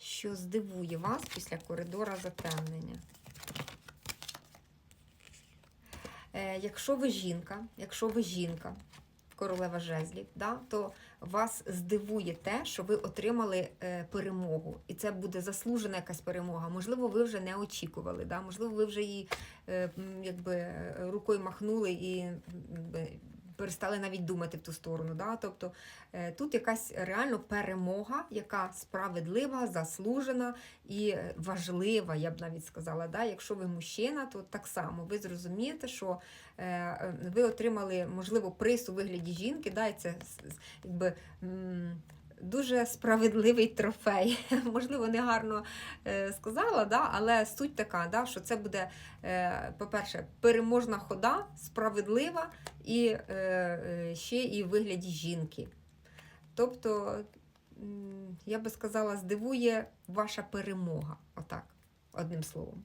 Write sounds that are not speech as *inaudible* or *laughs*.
що здивує вас після коридора затемнення. Е, якщо ви жінка, якщо ви жінка, королева жезлів, да, то вас здивує те, що ви отримали е, перемогу. І це буде заслужена якась перемога. Можливо, ви вже не очікували, да? можливо, ви вже її е, якби, рукою махнули і перестали навіть думати в ту сторону. Да? Тобто е, тут якась реально перемога, яка справедлива, заслужена і важлива, я б навіть сказала. Да? Якщо ви мужчина, то так само ви зрозумієте, що е, ви отримали, можливо, приз у вигляді жінки, да? і це якби. Дуже справедливий трофей. *laughs* Можливо, не гарно е, сказала, да? але суть така, да? що це буде, е, по-перше, переможна хода, справедлива і е, ще і в вигляді жінки. Тобто, я би сказала, здивує ваша перемога. Отак, одним словом.